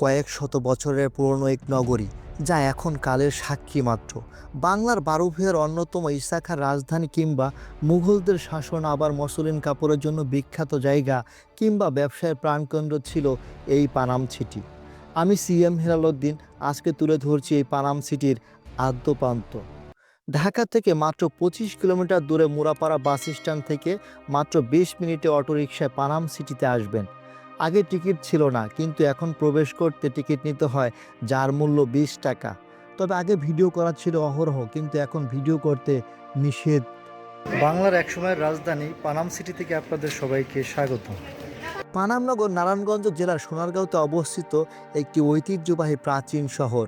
কয়েক শত বছরের পুরনো এক নগরী, যা এখন কালের সাক্ষী মাত্র। বাংলার বারুভূয়ের অন্যতম ইসাখার রাজধানী কিংবা মুঘলদের শাসন আবার মসলিন কাপড়ের জন্য বিখ্যাত জায়গা কিংবা ব্যবসায়ের প্রাণকেন্দ্র ছিল এই পানাম সিটি। আমি সিএম হেলালুদ্দিন আজকে তুলে ধরছি এই পানাম সিটির আদ্যপ্রান্ত ঢাকা থেকে মাত্র পঁচিশ কিলোমিটার দূরে মুরাপাড়া বাস স্ট্যান্ড থেকে মাত্র বিশ মিনিটে অটোরিকশায় পানাম সিটিতে আসবেন। আগে টিকিট ছিল না, কিন্তু এখন প্রবেশ করতে টিকিট নিতে হয়, যার মূল্য বিশ টাকা। তবে আগে ভিডিও করা ছিল অহরহ, কিন্তু এখন ভিডিও করতে নিষেধ। বাংলার একসময়ের রাজধানী পানাম সিটি থেকে আপনাদের সবাইকে স্বাগত। পানামনগর, নারায়ণগঞ্জ জেলার সোনারগাঁওতে অবস্থিত একটি ঐতিহ্যবাহী প্রাচীন শহর।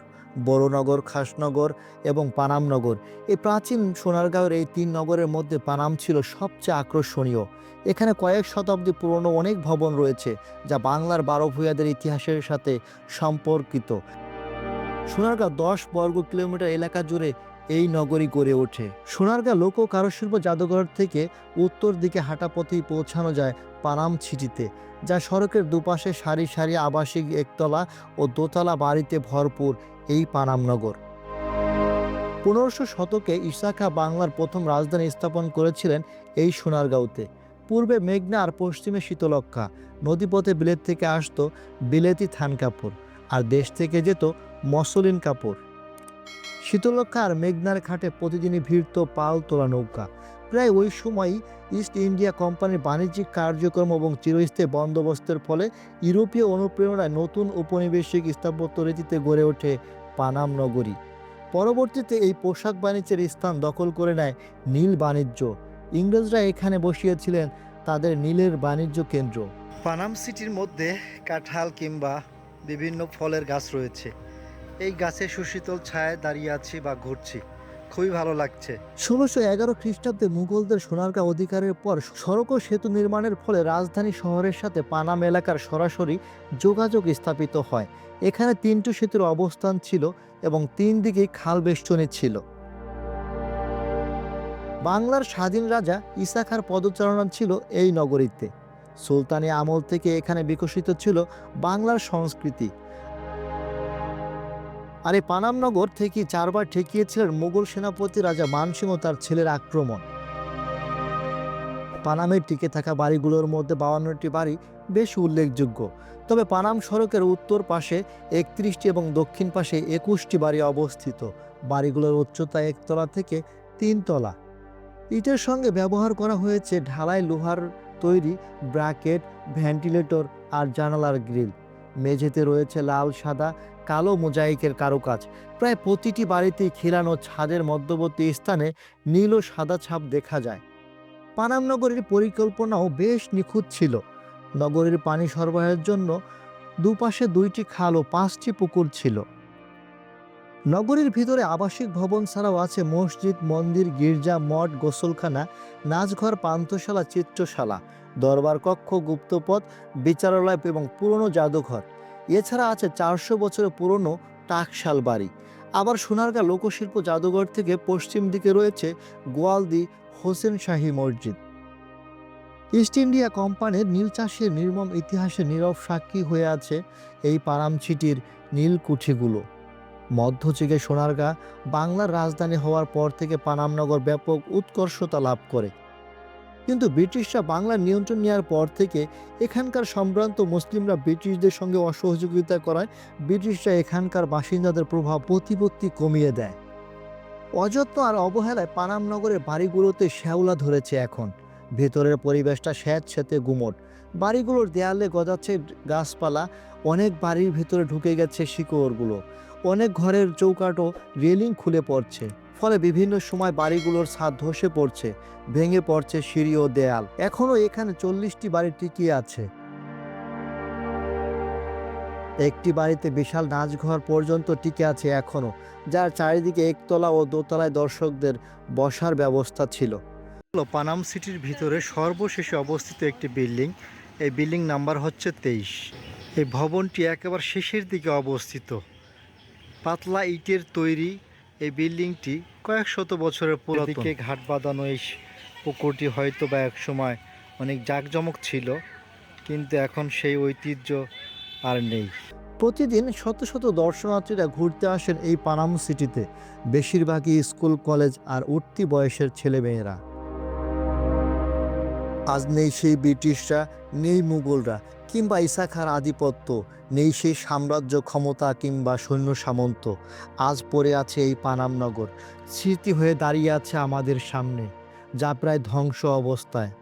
বড়নগর, খাসনগর এবং পানামনগর। এই প্রাচীন সোনারগাঁওয়ের এই তিন নগরের মধ্যে পানাম ছিল সবচেয়ে আকর্ষণীয়। এখানে কয়েক শতাব্দী পুরনো অনেক ভবন রয়েছে, যা বাংলার বারো ভূয়াদের ইতিহাসের সাথে সম্পর্কিত। সোনারগাঁও দশ বর্গ কিলোমিটার এলাকা জুড়ে এই নগরী গড়ে ওঠে। সোনারগাঁ লোক ও কারুশিল্প জাদুঘর থেকে উত্তর দিকে হাঁটা পথেই পৌঁছানো যায় পানাম ছিটিতে, যা সড়কের দুপাশে সারি সারি আবাসিক একতলা ও দোতলা বাড়িতে ভরপুর এই পানামনগর পনেরোশো শতকে ইসাখা বাংলার প্রথম রাজধানী স্থাপন করেছিলেন এই সোনারগাঁওতে। পূর্বে মেঘনা আর পশ্চিমে শীতলক্ষা নদীপথে বিলেত থেকে আসতো বিলেতি থান কাপড়, আর দেশ থেকে যেত মসলিন কাপড়। শীতলক্ষা আর মেঘনার ঘাটে প্রতিদিনই ভিড়ত পাল তোলা নৌকা। প্রায় ওই সময়ই ইস্ট ইন্ডিয়া কোম্পানির বাণিজ্যিক কার্যক্রম এবং চিরস্থায়ী বন্দোবস্তের ফলে ইউরোপীয় অনুপ্রেরণায় নতুন উপনিবেশিক স্থাপত্য রীতিতে গড়ে ওঠে পানাম নগরী। পরবর্তীতে এই পোশাক বাণিজ্যের স্থান দখল করে নেয় নীল বাণিজ্য। ইংরেজরা এখানে বসিয়েছিলেন তাদের নীলের বাণিজ্য কেন্দ্র। পানাম সিটির মধ্যে কাঁঠাল কিংবা বিভিন্ন ফলের গাছ রয়েছে। এই গাছে সুশীতল ছায়ায় দাঁড়িয়ে আছি বা ঘুরছি। খুবই ভালো লাগছে। ষোলোশো এগারো খ্রিস্টাব্দে মুঘলদের সোনারগাঁ অধিকারের পর সড়ক ও সেতু নির্মাণের ফলে রাজধানী শহরের সাথে পানাম এলাকার সরাসরি যোগাযোগ স্থাপিত হয়। এখানে তিনটি সেতুর অবস্থান ছিল এবং তিন দিকেই খাল বেষ্টনী ছিল। বাংলার স্বাধীন রাজা ইসাখার পদচারণা ছিল এই নগরীতে। সুলতানি আমল থেকে এখানে বিকশিত ছিল বাংলার সংস্কৃতি। আর এই পানামনগর থেকে চারবার ঠেকিয়েছিলেন মুঘল সেনাপতি রাজা মানসিং ও তার ছেলের আক্রমণ। পানামের টিকে থাকা বাড়িগুলোর মধ্যে বাউান্নটি বাড়ি বেশ উল্লেখযোগ্য। তবে পানাম সড়কের উত্তর পাশে একত্রিশটি এবং দক্ষিণ পাশে একুশটি বাড়ি অবস্থিত। বাড়িগুলোর উচ্চতা একতলা থেকে তিনতলা। ইটের সঙ্গে ব্যবহার করা হয়েছে ঢালাই লোহার তৈরি ব্র্যাকেট, ভেন্টিলেটর আর জানালার গ্রিল। মেঝেতে রয়েছে লাল, সাদা কালো মোজাইকের কারুকাজ। প্রায় প্রতিটি বাড়িতেই খিলানো ছাদের মধ্যবর্তী স্থানে নীল ও সাদা ছাপ দেখা যায়। পানাম নগরীর পরিকল্পনাও বেশ নিখুঁত ছিল। নগরীর পানি সরবরাহের জন্য দুপাশে দুইটি খাল ও পাঁচটি পুকুর ছিল। নগরীর ভিতরে আবাসিক ভবন ছাড়াও আছে মসজিদ, মন্দির, গির্জা, মঠ, গোসলখানা, নাচঘর, পান্থশালা, চিত্রশালা, দরবার কক্ষ, গুপ্তপথ, বিচারালয় এবং পুরনো জাদুঘর। এছাড়া আছে চারশো বছরের পুরনো টাকশাল বাড়ি। আবার সোনারগাঁ লোকশিল্প জাদুঘর থেকে পশ্চিম দিকে রয়েছে গোয়ালদি হোসেন শাহী মসজিদ। ইস্ট ইন্ডিয়া কোম্পানির নীল চাষের নির্মম ইতিহাসে নীরব সাক্ষী হয়ে আছে এই পারামছিটির নীলকুঠিগুলো মধ্যযুগে সোনারগাঁ বাংলার রাজধানী হওয়ার পর থেকে পানামনগর ব্যাপক উৎকর্ষতা লাভ করে। কিন্তু ব্রিটিশরা বাংলার নিয়ন্ত্রণ নেওয়ার পর থেকে এখানকার সম্ভ্রান্ত মুসলিমরা ব্রিটিশদের সঙ্গে অসহযোগিতা করায় ব্রিটিশরা এখানকার বাসিন্দাদের প্রভাব প্রতিপত্তি কমিয়ে দেয়। অযত্ন আর অবহেলায় পানাম নগরের বাড়িগুলোতে শ্যাওলা ধরেছে এখন। ভেতরের পরিবেশটা স্যাঁত স্যাঁতে গুমট। বাড়িগুলোর দেয়ালে গজাচ্ছে গাছপালা, অনেক বাড়ির ভেতরে ঢুকে গেছে শিকড়গুলো। অনেক ঘরের চৌকাটও রেলিং খুলে পড়ছে। ফলে বিভিন্ন সময় বাড়িগুলোর ছাদ ধসে পড়ছে, ভেঙে পড়ছে সিঁড়ি ও দেয়াল। এখনও এখানে চল্লিশটি বাড়ি টিকিয়ে আছে। একটি বাড়িতে বিশাল নাচঘর পর্যন্ত টিকে আছে এখনও, যার চারিদিকে একতলা ও দোতলায় দর্শকদের বসার ব্যবস্থা ছিল। পানাম সিটির ভিতরে সর্বশেষে অবস্থিত একটি বিল্ডিং, এই বিল্ডিং নাম্বার হচ্ছে তেইশ। এই ভবনটি একেবারে শেষের দিকে অবস্থিত। পাতলা ইটের তৈরি এই বিল্ডিংটি কয়েক শত বছরের পুরোদিকে ঘাট বাঁধানো এই পুকুরটি হয়তো বা এক সময় অনেক জাঁকজমক ছিল কিন্তু এখন সেই ঐতিহ্য আর নেই। প্রতিদিন শত শত দর্শনার্থীরা ঘুরতে আসেন এই পানাম সিটিতে। বেশিরভাগই স্কুল কলেজ আর উঠতি বয়সের ছেলেমেয়েরা। আজ নেই সেই ব্রিটিশরা, নেই মুঘলরা কিংবা ইসাখার আধিপত্য, নেই সেই সাম্রাজ্য ক্ষমতা কিংবা সৈন্য সামন্ত। আজ পড়ে আছে এই পানামনগর স্মৃতি হয়ে দাঁড়িয়ে আছে আমাদের সামনে, যা প্রায় ধ্বংস অবস্থায়।